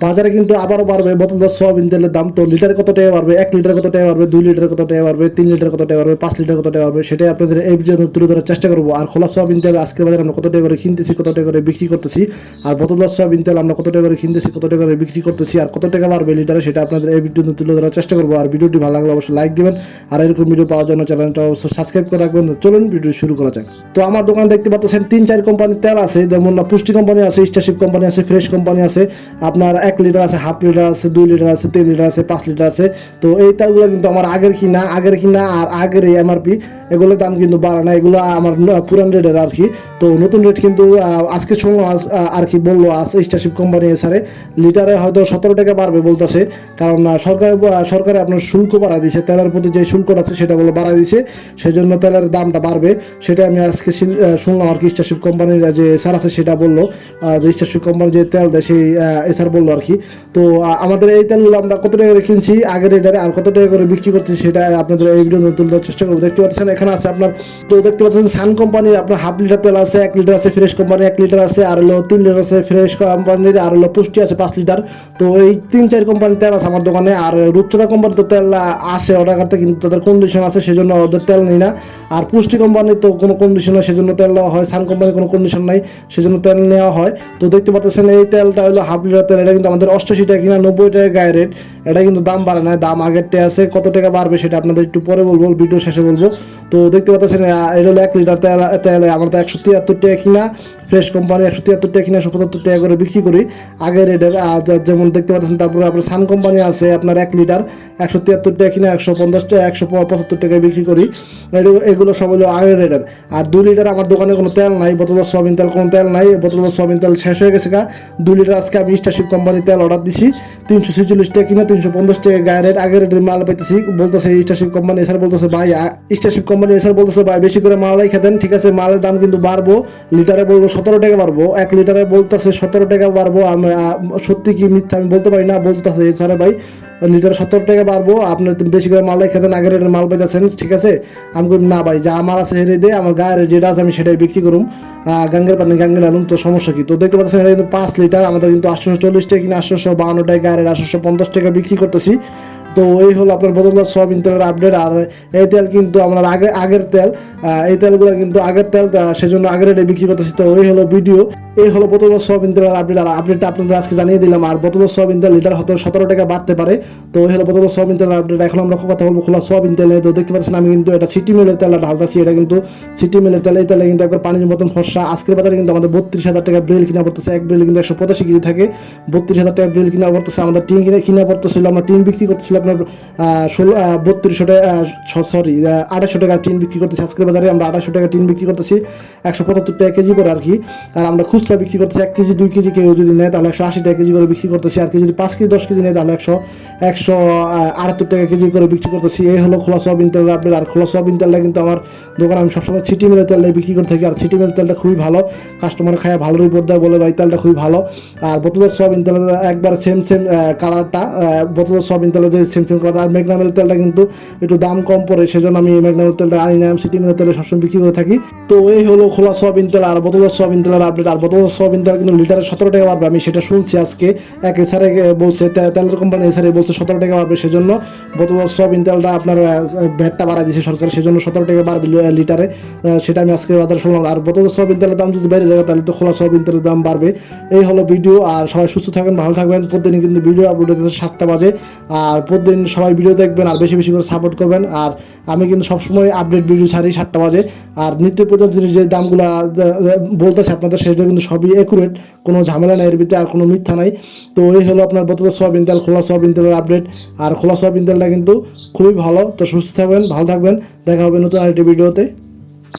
বাজারে কিন্তু আবারও বাড়বে বোতল সোয়াবিন তেলের দাম তো লিটারে কত টাকা বাড়বে এক লিটার কত টাকা বাড়বে দুই লিটার কত টাকা বাড়বে তিন লিটার কত টাকা বাড়বে পাঁচ লিটার কত টাকা বাড়বে সেটাই আপনাদের এই ভিডিও তুলে ধরার চেষ্টা করব আর খোলা সোয়াবিন তেল আজকের বাজারে আমরা কত টাকা করে কিনতেছি কত টাকা করে বিক্রি করতেছি আর বোতল সোয়াবিন তেল আমরা কত টাকা করে কিনতেছি কত টাকা করে বিক্রি করতেছি আর কত টাকা বাড়বে লিটারে সেটা আপনাদের এই ভিডিও তুলে ধরার চেষ্টা করব আর ভিডিওটি ভালো লাগলে অবশ্যই লাইক দিবেন আর এরকম ভিডিও পাওয়ার জন্য চ্যানেলটা অবশ্যই সাবস্ক্রাইব করে রাখবেন চলুন ভিডিও শুরু করা যাক তো আমার দোকান দেখতে পাচ্ছেন তিন চার কোম্পানির তেল আছে যেমন পুষ্টি কোম্পানি আছে স্টারশিপ কোম্পানি আছে ফ্রেশ কোম্পানি আছে আপনার এক লিটার আছে হাফ লিটার আছে, দুই লিটার আছে, তিন লিটার আছে, পাঁচ লিটার আছে। তো এই তেলগুলো কিন্তু আমার আগের কিনা আগের কিনা আর আগের এই এমআরপি এগুলোর দাম কিন্তু বাড়ে না, এগুলো আমার পুরান রেটের আর কি। তো নতুন রেট কিন্তু আজকে শুনলাম আর কি বলল স্টারশিপ কোম্পানি এসারে লিটারে হয়তো সতেরো টাকা বাড়বে বলতেছে, কারণ সরকার সরকারে আপনার শুল্ক বাড়ায় দিয়েছে, তেলের প্রতি যে শুল্কটা আছে সেটা বলে বাড়ায় দিয়েছে সেই জন্য তেলের দামটা বাড়বে। সেটা আমি আজকে শুনলাম আর কি স্টারশিপ কোম্পানির যে এসার আছে, সেটা বলল যে স্টারশিপ কোম্পানি যে তেল দেয়, সেই এসার বলল আর কি তো আমাদের এই তেলগুলো আমরা কত টাকা করে কিনছি, আগের রেটারে আর কত টাকা করে বিক্রি করছি সেটা আপনাদের এই ভিডিও তুলে দেওয়ার চেষ্টা করব। দেখতে পাচ্ছেন, এখানে আছে আপনার, তো দেখতে পাচ্ছেন সান কোম্পানির আপনার হাফ লিটার তেল আছে, এক লিটার আছে ফ্রেশ কোম্পানি এক লিটার আছে, আর হলো তিন লিটার আছে ফ্রেশ কোম্পানির, আর হলো পুষ্টি আছে পাঁচ লিটার। তো এই তিন চার কোম্পানির তেল আছে আমার দোকানে, আর রূপচাঁদা কোম্পানির তো তেল আসে অর্ডার করতে, কিন্তু তাদের কন্ডিশন আছে, সেজন্য ওদের তেল নেই না। আর পুষ্টি কোম্পানির তো কোনো কন্ডিশন হয় সেজন্য তেল দেওয়া হয়, সান কোম্পানির কোনো কন্ডিশন নাই, সেজন্য তেল নেওয়া হয়। তো দেখতে পাচ্ছেন, এই তেলটা হলো হাফ লিটার তেল, এটা কিন্তু আমাদের অষ্টাশি টাকা কিনা নব্বই টাকা গায়ে রেট এটা কিন্তু দাম বাড়ে না, দাম আগেরটা আছে, কত টাকা বাড়বে সেটা আপনাদের একটু পরে বলব ভিডিও শেষে বলব। তো দেখতে পাচ্ছেন এটা হলো এক লিটার তেল তেল, আমার তো একশো তিয়াত্তর টাকা কিনা ফ্রেশ কোম্পানি একশো তিয়াত্তর টাকা কিনে একশো পঁচাত্তর টাকা করে বিক্রি করি। আগের রেটের যেমন দেখতে পাচ্ছেন, তারপরে আপনার সান কোম্পানি আছে, আপনার এক লিটার একশো তিয়াত্তর টাকা কিনে একশো পঞ্চাশ টাকা একশো পঁচাত্তর টাকায় বিক্রি করি। এগুলো- সব হলো আগের রেটের। আর দু লিটার আমার দোকানে কোনো তেল নাই বোতল সয়াবিন তেল কোনো তেল নাই বোতল সয়াবিন তেল শেষ হয়ে গেছে কা দু লিটার আজকে আমি স্টারশিপ কোম্পানির তেল অর্ডার দিছি। তিনশো ছেচল্লিশ টাকা কিনা তিনশো পঞ্চাশ টাকা গায়ে রেট আগের রেটের মাল পাইতেছি। বলতেছে স্টারশিপ কোম্পানি এসার বলতেছে, ভাই স্টারশিপ কোম্পানি এসার বলতেছে, ভাই, বেশি করে মাল মালাই খেতেন ঠিক আছে? মালের দাম কিন্তু বাড়বো। লিটারে বলব সতেরো টাকা বাড়বো। এক লিটারে বলতেছে সতেরো টাকা বাড়বো। আমি সত্যি কি মিথ্যা আমি বলতে পারি না? বলতেছে এছাড়া ভাই লিটার সত্তর টাকা বাড়বো। আপনি বেশি করে মালাই খেতেন আগের রেটের মাল পাইতেছেন ঠিক আছে? আমি বলি, না ভাই যা আমার আছে হেরে দিয়ে আমার গায়ের যেটা আছে আমি সেটাই বিক্রি করুম। গাঙ্গের পানি গাঙ্গের আলুম তো সমস্যা কি? তো দেখতে পাচ্ছেন এটা কিন্তু পাঁচ লিটার আমাদের কিন্তু আটশোশো চল্লিশ টাকা কিনা আটশোশো বাউন্ন টাকা গায়ের আটশোশো পঞ্চাশ টাকা বিক্রি করতেছি। তো এই হলো আপনার বদলদার সয়াবিন তেলের আপডেট আর এই তেল কিন্তু আমরা আগে আগের তেল এই তেলগুলো কিন্তু আগের তেল সেজন্য আগের রেটে বিক্রি করতেছি। তো এই হলো ভিডিও এই হলো বোতল সয়াবিন তেলের আপডেট আর আপডেটটা আপনাদের আজকে জানিয়ে দিলাম। আর বোতল সয়াবিন তেল লিটার হয়তো সতেরো টাকা বাড়তে পারে। তো হলো বোতল সয়াবিন তেলের আপডেট এখন আমরা কথা বলব খোলা সয়াবিন তেলে। তো দেখতে পাচ্ছেন আমি কিন্তু এটা সিটি মিলের তেল ঢালতাছি, এটা কিন্তু সিটি মিলের তেল। এই তেলে কিন্তু একবার পানির মতন ফর্সা। আজকের বাজারে কিন্তু আমাদের বত্রিশ হাজার টাকা ব্রেল কিনা পড়তেছে। এক ব্রেল কিন্তু একশো পঁচাশি কেজি থাকে। বত্রিশ হাজার টাকা ব্রেল কিনা পড়তেছে। আমাদের টিন কিনে কিনা পড়তেছিল। আমরা টিন বিক্রি করতেছিল আপনার ষোলো বত্রিশশো টাকা সরি আড়াইশো টাকা টিন বিক্রি করতেছি। আজকের বাজারে আমরা আড়াইশো টাকা টিন বিক্রি করতেছি। একশো পঁচাত্তর টাকা কেজি করে আর কি আর আমরা খুচরা বিক্রি করতেছি। এক কেজি, দুই কেজি কেউ যদি নেয় তাহলে একশো আশি টাকা কেজি করে বিক্রি করতেছি। আর কেজি যদি পাঁচ কেজি, দশ কেজি নেয় তাহলে একশো একশো আটাত্তর টাকা কেজি করে বিক্রি করতেছি। এই হলো খোলা সয়াবিন তেলের আপডেট আর খোলা সয়াবিন তেলটা কিন্তু আমার দোকানে আমি সবসময় সিটি মিলের তেলটাই বিক্রি করে থাকি। আর সিটি মিলের তেলটা খুবই ভালো। কাস্টমার খায়, ভালো রিপোর্ট দেয় বলে ভাই, তেলটা খুবই ভালো। আর বোতলের সয়াবিন তেলের একবার সেম সেম কালারটা বোতলের সয়াবিন তেলের যে সেম সেম কালার আর মেঘনামেল তেলটা কিন্তু একটু দাম কম পড়ে, সেজন্য আমি মেঘনামেল তেলটা আনি না সিটি মিলের তেলে সবসময় বিক্রি করে থাকি। তো এই হলো খোলা সয়াবিন তেল আর বোতলের সয়াবিন তেলের আপডেট আর বোতলের সয়াবিন তেল কিন্তু লিটারে সতেরো টাকা বাড়বে আমি সেটা শুনছি আজকে। এক এসারে বলছে তেলের কোম্পানি এসারে বলছে সতেরো টাকা বাড়বে সেজন্য। বোতলের সয়াবিন তেলটা আপনার ভ্যাটটা বাড়াই দিয়েছে সরকার, সেজন্য সতেরো টাকা বাড়বে লিটারে। সেটা আমি আজকে বাজারে শুনলাম। আর বোতলের সয়াবিন তেলের দাম যদি বেড়ে যায়, তাহলে তো খোলা সয়াবিন তেলের দাম বাড়বে। এই হলো ভিডিও, আর সবাই সুস্থ থাকবেন ভালো থাকবেন। প্রতিদিন কিন্তু ভিডিও আপলোড হচ্ছে সাতটা বাজে। আর প্রতিদিন সবাই ভিডিও দেখবেন, আর বেশি বেশি করে সাপোর্ট করবেন। আর আমি কিন্তু সবসময় আপডেট ভিডিও ছাড়ি সাতটা বাজে। আর নিত্য প্রয়োজন জিনিস যে দামগুলো বলতেছে আপনাদের, সেটা কিন্তু সবই একুরেট কোনো ঝামেলা নাই, এর ভিতরে আর কোনো মিথ্যা নাই। তো এই হলো আপনার বোতল সয়াবিন তেল খোলা সয়াবিন তেলের আপডেট আর খোলা সব তেলটা কিন্তু খুবই ভালো। তো সুস্থ থাকবেন, ভালো থাকবেন। দেখা হবে নতুন আরেকটি ভিডিওতে।